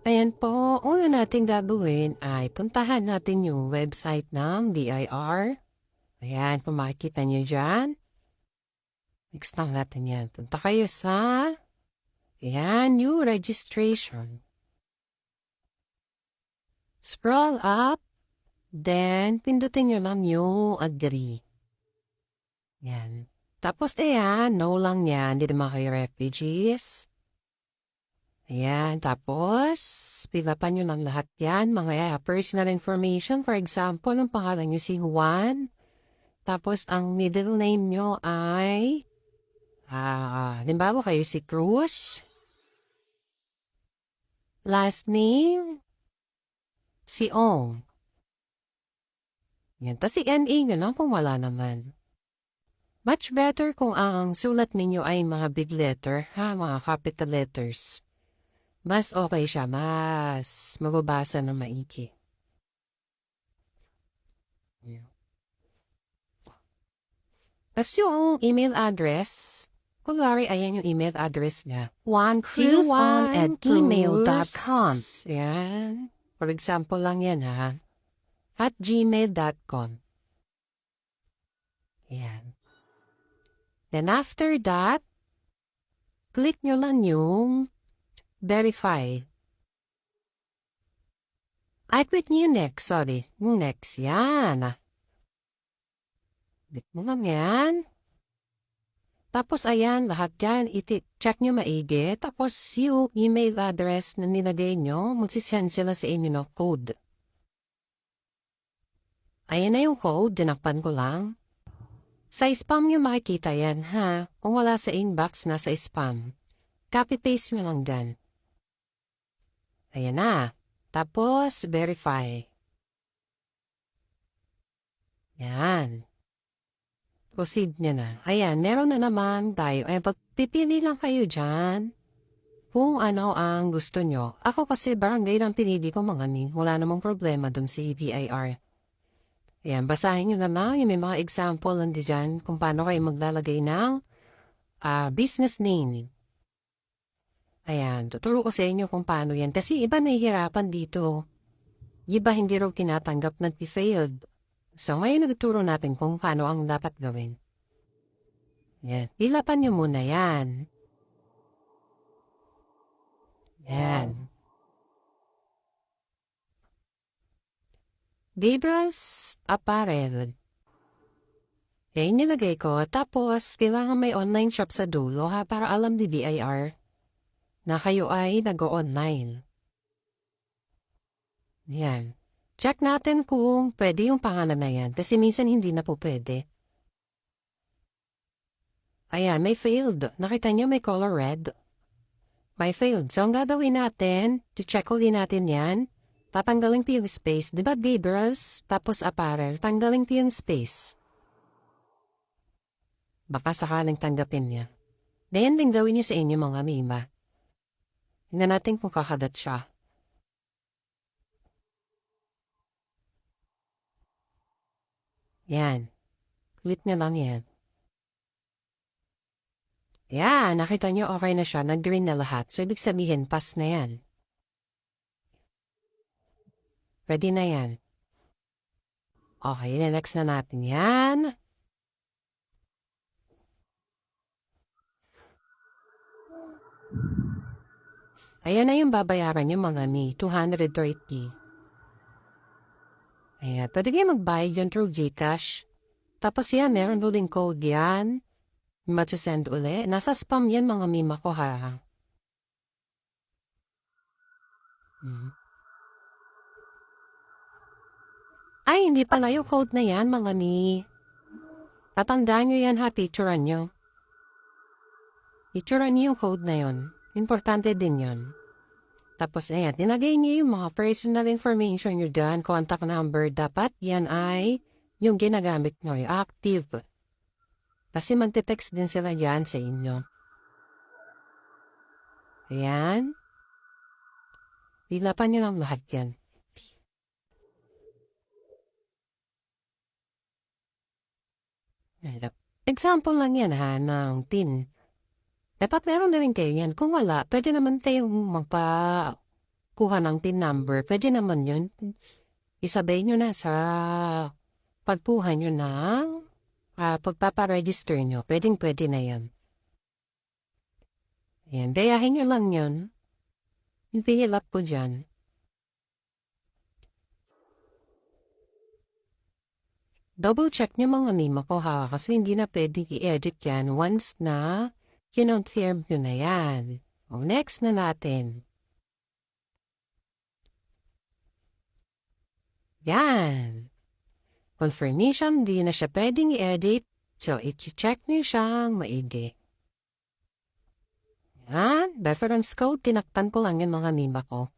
Ayan po, una natin gagawin ay puntahan natin yung website ng DIR. Ayan, kung makikita nyo dyan. Next lang natin yan. Punta kayo sa, ayan, new registration. Scroll up, then pindutin nyo lang yung agree. Yan. Tapos, ayan, no lang yan, hindi naman kayo refugees. Ayan, tapos, pilapan nyo lang lahat yan, mga personal information, for example, ang pangalan nyo si Juan, tapos ang middle name nyo ay, ah, uh, limbawa kayo si Cruz, last name, si Ong. Yan, tapos si NE nyo lang kung wala naman. Much better kung ang sulat ninyo ay mga big letter, ha, mga capital letters. Mas okay siya, mas mababasa ng maiki. Tapos yung email address, kunwari ayan yung email address niya. juancruz1 at gmail.com. Yan. For example lang yan ha. At gmail.com. Yan. Then after that, click nyo lang yung verify. I click yung next, sorry. Next, yan. Click mo lang yan. Tapos ayan, lahat yan, iti-check nyo maigi. Tapos yung email address na nilagay nyo, magsisend sila sa inyo ng code. Ayan na yung code, dinakpan ko lang. Sa spam nyo makikita yan, ha? Kung wala sa inbox, nasa spam. Copy-paste nyo lang dyan. Ayan na. Tapos, verify. Yan. Proceed nyo na. Ayan, meron na naman tayo. Eh, pipili lang kayo dyan kung ano ang gusto nyo. Ako kasi barangay lang pinili ko mga ni. Wala namang problema dun sa EPIR. Ayan, basahin nyo na lang yung may mga example nandiyan kung paano kayo maglalagay ng uh, business name. Ayan, tuturo ko sa inyo kung paano yan. Kasi iba nahihirapan dito. Iba hindi raw kinatanggap na failed. So ngayon nagturo natin kung paano ang dapat gawin. Yan. Ilapan nyo muna yan. Yan. Gabriel's Apparel. Yan nilagay ko. Tapos, kailangan may online shop sa dulo ha para alam ni BIR na kayo ay nag-online. Yan. Check natin kung pwede yung pangalan na yan kasi minsan hindi na po pwede. Ayan, may failed. Nakita nyo may color red? May failed. So, ang gagawin natin, to check ulit natin yan, Tatanggalin ko yung space. Di ba Gabriels? Tapos apparel. Tanggalin ko yung space. Baka sakaling tanggapin niya. Ganyan din gawin niyo sa inyo mga mima. Tingnan natin kung kakadat siya. Yan. Click niya lang yan. Yan, nakita niyo okay na siya. Nag-green na lahat. So, ibig sabihin, pass na yan. Ready na yan. Okay, next na natin yan. Ayan na yung babayaran nyo mga mi, 230. Ayan, pwede kayo magbayad yan through Gcash. Tapos yan, meron uling code yan. Matusend uli. Nasa spam yan mga mima ko ha. Hmm. Ay, hindi pala yung code na yan, mga mi. Tatandaan nyo yan ha, picturean nyo. Picturean nyo yung code na yon. Importante din yon. Tapos, ayan, tinagay nyo yung mga personal information nyo dyan, contact number, dapat yan ay yung ginagamit nyo, yung active. Kasi magte-text din sila dyan sa inyo. Ayan. Dilapan nyo lang lahat yan. Example lang yan ha, ng tin. Dapat meron na rin kayo yan. Kung wala, pwede naman tayong magpa magkuha ng TIN number, pwede naman yun. Isabay nyo na sa pagkuha nyo ng ah, pagpaparegister nyo. Pwedeng pwede na yan. Ayan, gayahin nyo lang yun. Yung pinilap ko dyan. Double check nyo mga name ko ha, kasi hindi na pwede i-edit yan once na kinonfirm nyo na yan. O, next na natin. Yan. Confirmation, di na siya pwedeng i-edit. So, i-check nyo siyang maigi. Yan. Reference code, tinakpan ko lang yung mga nima ko.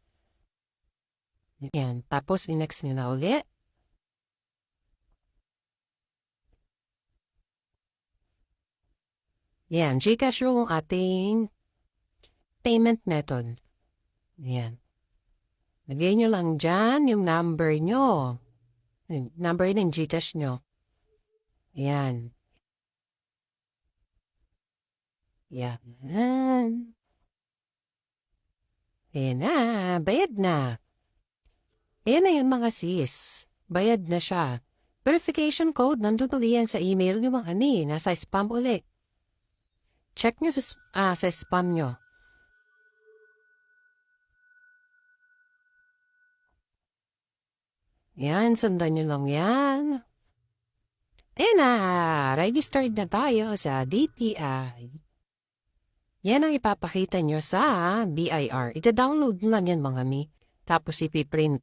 Yan. Tapos, i-next nyo na ulit. Yan. Gcash yung ating payment method. Yan. Lagay nyo lang dyan yung number nyo. Number ng Gcash nyo. Yan. Yan. Ayan na. Bayad na. Ayan na yun mga sis. Bayad na siya. Verification code nandun ulit yan sa email nyo mga ni. Nasa spam ulit. Check nyo sa, ah, sa spam nyo. Yan, sundan nyo lang yan. Ayan na, registered na tayo sa DTI. Yan ang ipapakita nyo sa BIR. Ita-download lang yan mga mi. Tapos ipiprint.